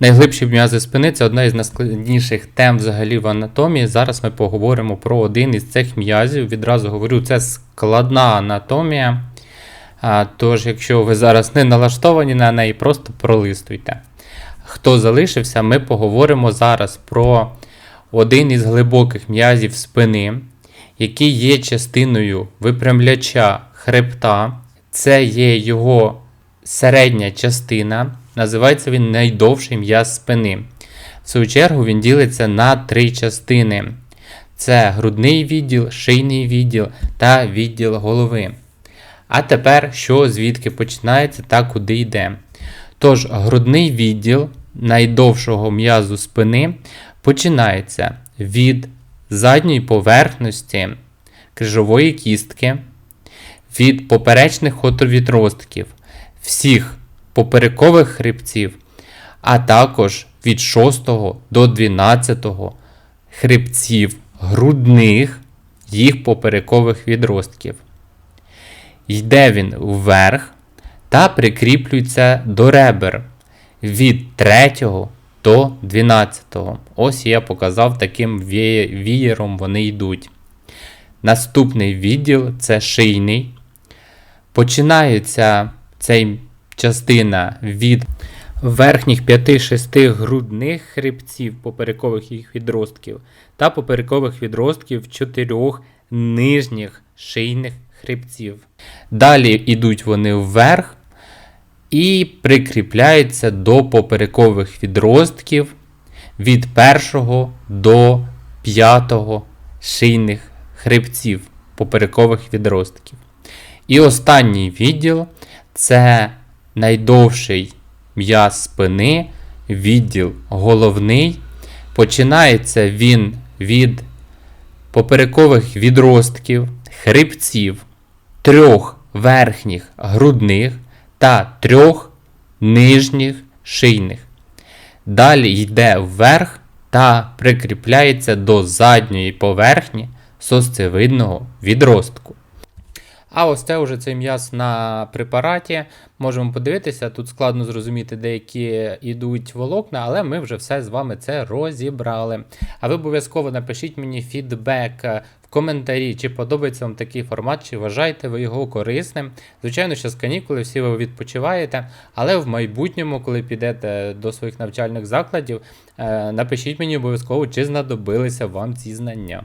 Найглибші м'язи спини це одна із найскладніших тем взагалі в анатомії. Зараз ми поговоримо про один із цих м'язів. Відразу говорю, це складна анатомія. Тож, якщо ви зараз не налаштовані на неї, просто пролистуйте. Хто залишився, ми поговоримо зараз про один із глибоких м'язів спини, який є частиною випрямляча хребта. Це є його середня частина. Називається він найдовший м'яз спини. В свою чергу він ділиться на три частини: це грудний відділ, шийний відділ та відділ голови. А тепер що звідки починається та куди йде? Тож, грудний відділ найдовшого м'язу спини починається від задньої поверхності крижової кістки, від поперечних хотовітростків, всіх поперекових хребців, а також від 6 до 12 хребців грудних їх поперекових відростків. Йде він вверх та прикріплюється до ребер від 3 до 12. Ось я показав таким віє- вієром вони йдуть. Наступний відділ це шийний. Починається цей частина від верхніх 5-6 грудних хребців поперекових їх відростків та поперекових відростків 4 нижніх шийних хребців. Далі йдуть вони вверх і прикріпляються до поперекових відростків від 1 до 5 шийних хребців поперекових відростків. І останній відділ це найдовший м'яз спини, відділ головний. Починається він від поперекових відростків, хребців, трьох верхніх грудних та трьох нижніх шийних. Далі йде вверх та прикріпляється до задньої поверхні сосцевидного відростку. А ось це вже цей м'яз на препараті. Можемо подивитися, тут складно зрозуміти, деякі йдуть волокна, але ми вже все з вами це розібрали. А ви обов'язково напишіть мені фідбек в коментарі, чи подобається вам такий формат, чи вважаєте ви його корисним. Звичайно, що з канікули всі ви відпочиваєте, але в майбутньому, коли підете до своїх навчальних закладів, е, напишіть мені обов'язково, чи знадобилися вам ці знання.